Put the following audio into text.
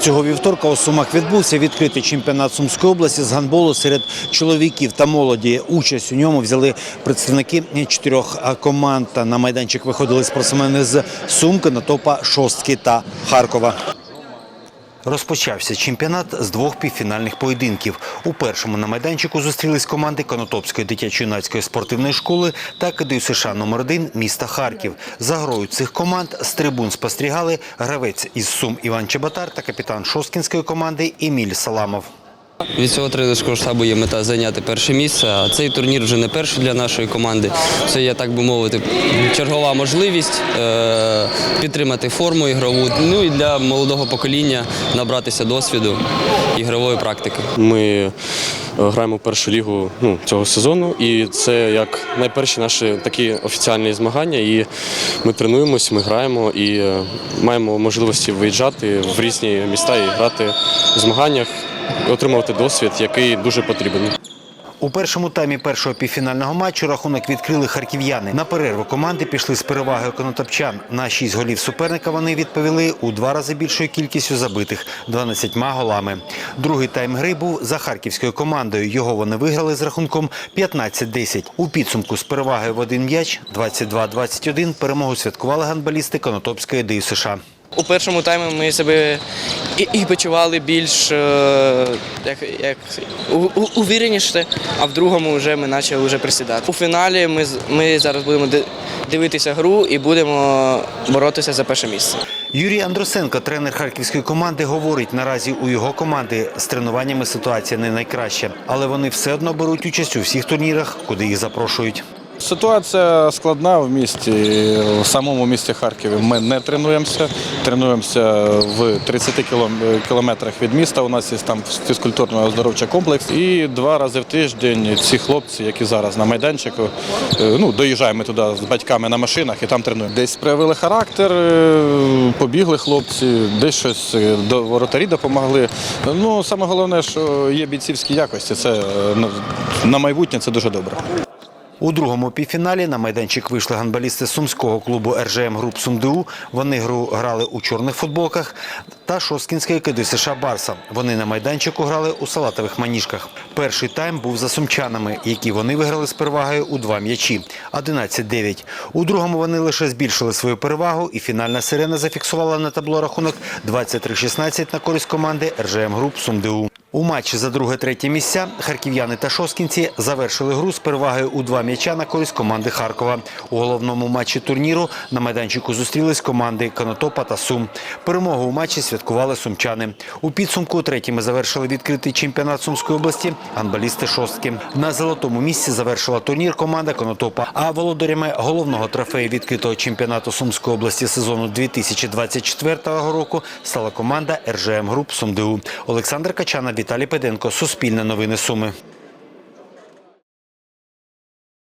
Цього вівторка у Сумах відбувся відкритий чемпіонат Сумської області з гандболу серед чоловіків та молоді. Участь у ньому взяли представники чотирьох команд. На майданчик виходили спортсмени з Сумки, Натопа, Шостки та Харкова. Розпочався чемпіонат з двох півфінальних поєдинків. У першому на майданчику зустрілись команди Конотопської дитячо-юнацької спортивної школи та КДЮ США номер 1 міста Харків. За грою цих команд з трибун спостерігали гравець із Сум Іван Чеботар та капітан Шосткінської команди Еміль Саламов. Від цього тренерського штабу є мета зайняти перше місце. А цей турнір вже не перший для нашої команди. Це є, так би мовити, чергова можливість е, підтримати форму ігрову. Ну і для молодого покоління набратися досвіду ігрової практики. Ми е, граємо першу лігу ну, цього сезону, і це як найперші наші такі офіціальні змагання. І ми тренуємось, ми граємо і е, маємо можливості виїжджати в різні міста і грати в змаганнях, отримувати досвід, який дуже потрібен. У першому таймі першого півфінального матчу рахунок відкрили харків'яни. На перерву команди пішли з перевагою конотопчан. На шість голів суперника вони відповіли у два рази більшою кількістю забитих 12 голами. Другий тайм гри був за харківською командою. Його вони виграли з рахунком 15-10. У підсумку з перевагою в один м'яч 22-21 перемогу святкували гандболісти Конотопської ДЮ США. У першому таймі ми себе і, і почували більш е, як, як у- у- увіреніше, а в другому вже ми почали вже присідати. У фіналі ми, ми зараз будемо дивитися гру і будемо боротися за перше місце. Юрій Андросенко, тренер харківської команди, говорить, наразі у його команди з тренуваннями ситуація не найкраща, але вони все одно беруть участь у всіх турнірах, куди їх запрошують. Ситуація складна в місті. В самому місті Харкові ми не тренуємося. Тренуємося в 30 кілометрах від міста. У нас є там фізкультурно-оздоровчий комплекс. І два рази в тиждень ці хлопці, які зараз на майданчику, е, ну, доїжджаємо туди з батьками на машинах і там тренуємо. Десь проявили характер, е, побігли хлопці, десь щось е, до воротарі допомогли. Ну, саме головне, що є бійцівські якості. Це на майбутнє це дуже добре. У другому півфіналі на майданчик вийшли гандболісти сумського клубу РЖМ Груп СумДУ. Вони гру грали у чорних футболках та Шосткінської КД США Барса. Вони на майданчику грали у салатових маніжках. Перший тайм був за сумчанами, які вони виграли з перевагою у два м'ячі 11-9. У другому вони лише збільшили свою перевагу, і фінальна сирена зафіксувала на табло рахунок 23-16 на користь команди РЖМ Груп СумДУ. У матчі за друге-третє місця харків'яни та шосткінці завершили гру з перевагою у два м'яча на користь команди Харкова. У головному матчі турніру на майданчику зустрілись команди Конотопа та Сум. Перемогу у матчі святкували сумчани. У підсумку третіми завершили відкритий чемпіонат Сумської області гандболісти шостки. На золотому місці завершила турнір команда Конотопа. А володарями головного трофею відкритого чемпіонату Сумської області сезону 2024 року стала команда РЖМ Груп СумДУ. Олександр Качана, Віталій Педенко, Суспільне новини Суми.